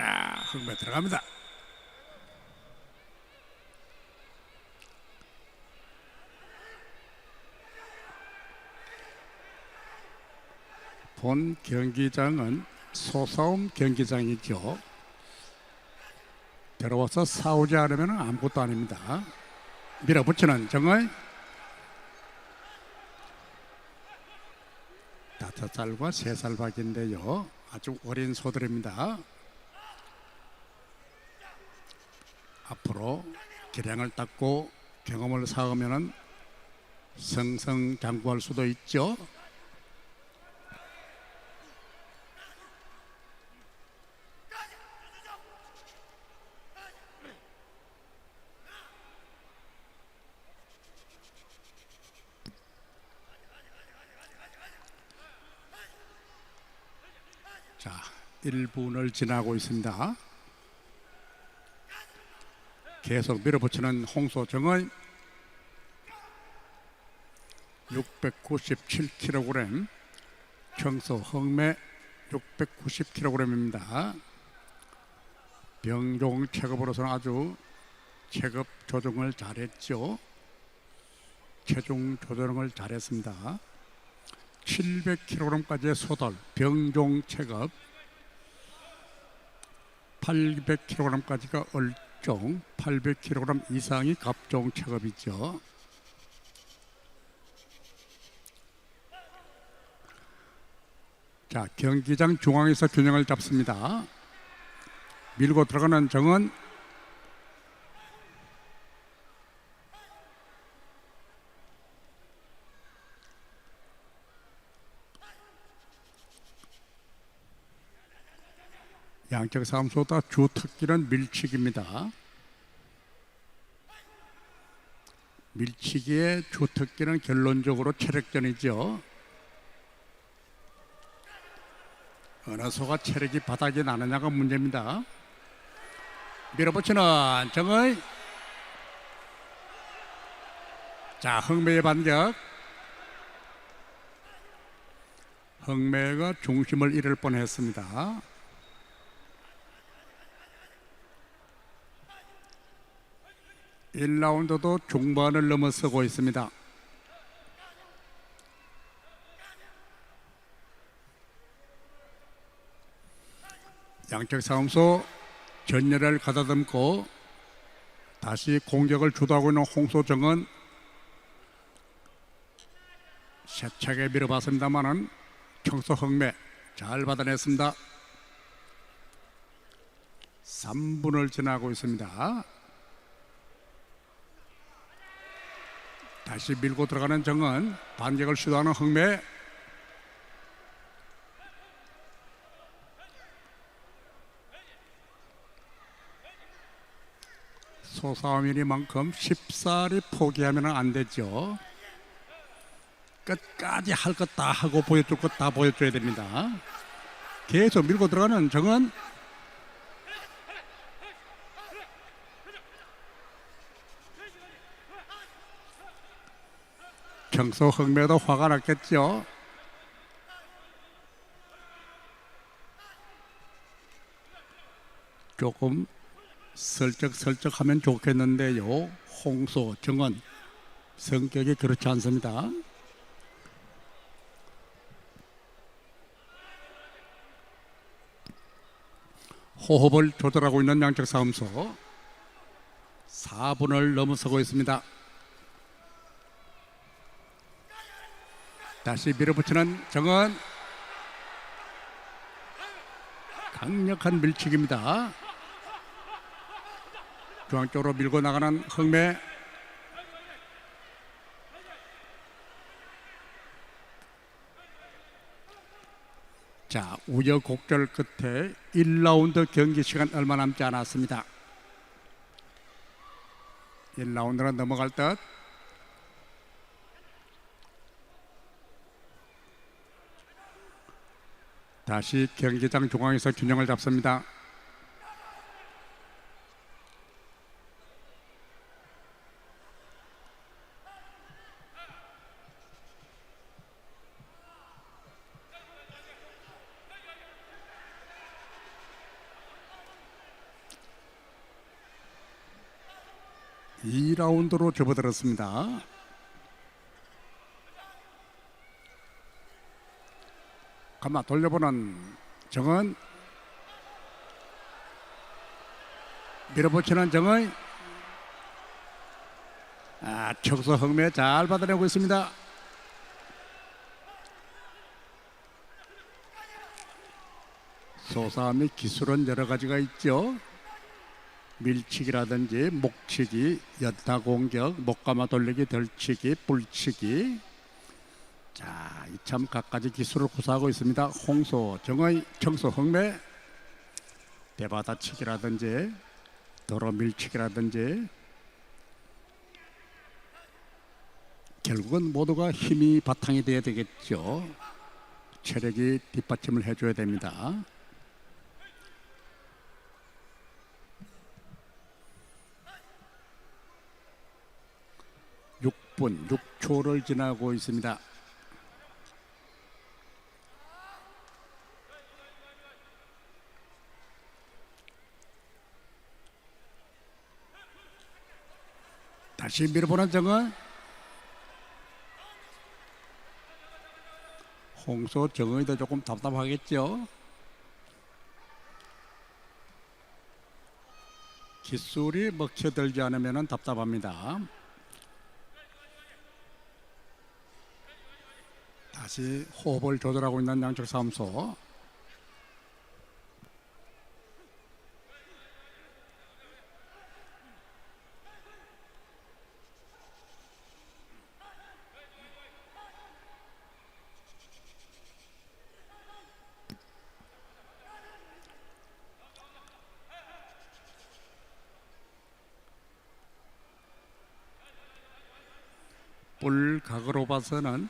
자, 흥매 들어갑니다. 본 경기장은 소싸움 경기장이죠. 들어와서 싸우지 않으면 아무것도 아닙니다. 밀어붙이는 정의 다섯 살과 세 살 박인데요. 아주 어린 소들입니다. 앞으로 기량을 닦고 경험을 쌓으면 성성장구할 수도 있죠. 자, 1분을 지나고 있습니다. 계속 밀어붙이는 홍소정의 697kg, 청소 흑매 690kg입니다. 병종 체급으로서는 아주 체급 조정을 잘했죠. 체중 조정을 잘했습니다. 700kg까지의 소돌 병종 체급 800kg까지가 얼 종 800kg 이상이 갑종 체급이죠. 자 경기장 중앙에서 균형을 잡습니다. 밀고 들어가는 정은 양적 사무소다 주특기는 밀치기입니다. 밀치기의 주특기는 결론적으로 체력전이죠. 어느 소가 체력이 바닥이 나느냐가 문제입니다. 밀어붙이는 정의 자 흥매의 반격 흥매가 중심을 잃을 뻔했습니다. 1라운드도 중반을 넘어서고 있습니다. 양쪽 싸움소 전열을 가다듬고 다시 공격을 주도하고 있는 홍소정은 세차게 밀어봤습니다만은 청소 흥매 잘 받아냈습니다. 3분을 지나고 있습니다. 다시 밀고 들어가는 정은 반격을 시도하는 흥매 소싸움이니만큼 쉽사리 포기하면 안 되죠. 끝까지 할 것 다 하고 보여줄 것 다 보여줘야 됩니다. 계속 밀고 들어가는 정은 평소 흥매도 화가 났겠죠. 조금 슬쩍슬쩍하면 좋겠는데요. 홍소 정은 성격이 그렇지 않습니다. 호흡을 조절하고 있는 양적 싸움소 4분을 넘어서고 있습니다. 다시 밀어붙이는 정은 강력한 밀치기입니다. 중앙 쪽으로 밀고 나가는 흥매 자 우여곡절 끝에 1라운드 경기 시간 얼마 남지 않았습니다. 1라운드는 넘어갈 듯 다시 경기장 중앙에서 균형을 잡습니다. 이라운드로 접어들었습니다. 가마 돌려보는 정은 밀어붙이는 정의 아, 척서 흥매 잘 받아내고 있습니다. 소사함의 기술은 여러 가지가 있죠. 밀치기라든지 목치기, 연타 공격, 목감아 돌리기, 덜치기, 불치기. 자, 이참 각가지 기술을 구사하고 있습니다. 홍소, 정의, 청소, 흥매, 대바다치기라든지 도로 밀치기라든지 결국은 모두가 힘이 바탕이 돼야 되겠죠. 체력이 뒷받침을 해줘야 됩니다. 육분 6초를 지나고 있습니다. 다시 밀어보는 정은 홍소 정의도 조금 답답하겠죠. 기술이 먹혀들지 않으면 답답합니다. 다시 호흡을 조절하고 있는 양쪽 사무소. 볼각으로 봐서는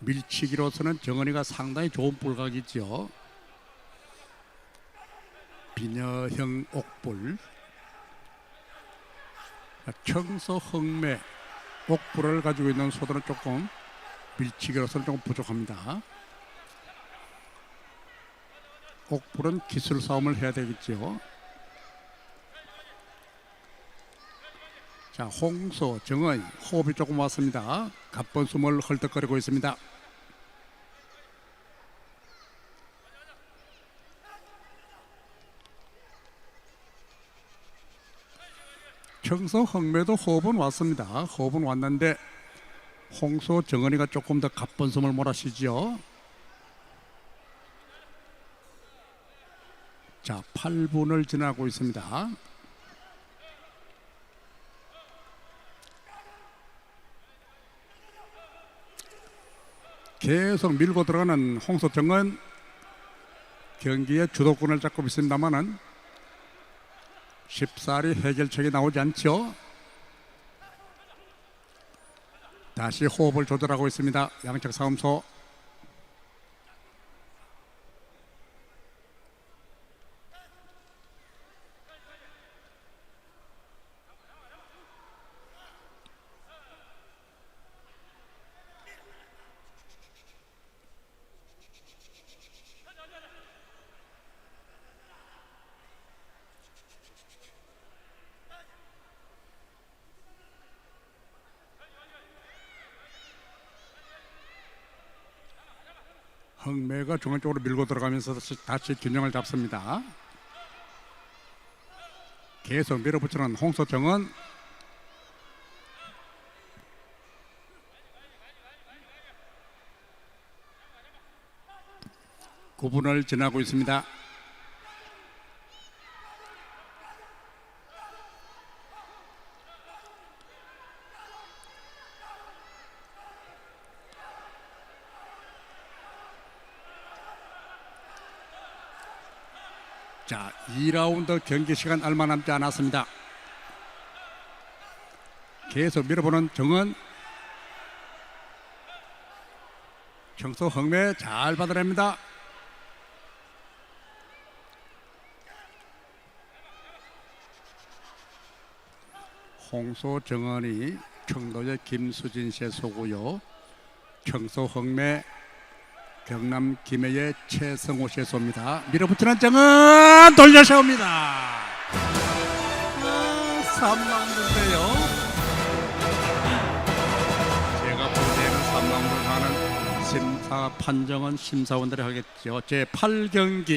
밀치기로서는 정은이가 상당히 좋은 볼각이죠. 비녀형 옥불, 청소 흑매 옥불을 가지고 있는 소들은 조금 밀치기로서는 조금 부족합니다. 옥불은 기술 싸움을 해야 되겠죠. 자, 홍소, 정의, 호흡이 조금 왔습니다. 갑본 숨을 헐떡거리고 있습니다. 청소 흥매도 호흡은 왔습니다. 호흡은 왔는데 홍소 정은이가 조금 더 갑본 숨을 몰아쉬죠. 자, 8분을 지나고 있습니다. 계속 밀고 들어가는 홍소정은 경기의 주도권을 잡고 있습니다만은 쉽사리 해결책이 나오지 않죠. 다시 호흡을 조절하고 있습니다. 양측 사음소 흥매가 중앙 쪽으로 밀고 들어가면서 다시, 균형을 잡습니다. 계속 밀어붙이는 홍소정은 구분을 지나고 있습니다. 자, 2라운드 경기 시간 얼마 남지 않았습니다. 계속 밀어보는 정은 청소 흥매 잘 받아냅니다. 홍소 정원이 청도의 김수진 씨의 소고요. 청소 흥매 경남 김해의 최성호 씨의 소입니다. 밀어붙이는 정은 돌려 세웁니다. 아, 3라운드인데요. 제가 볼 때는 3라운드 가는 심사 판정은 심사원들이 하겠죠. 제 8경기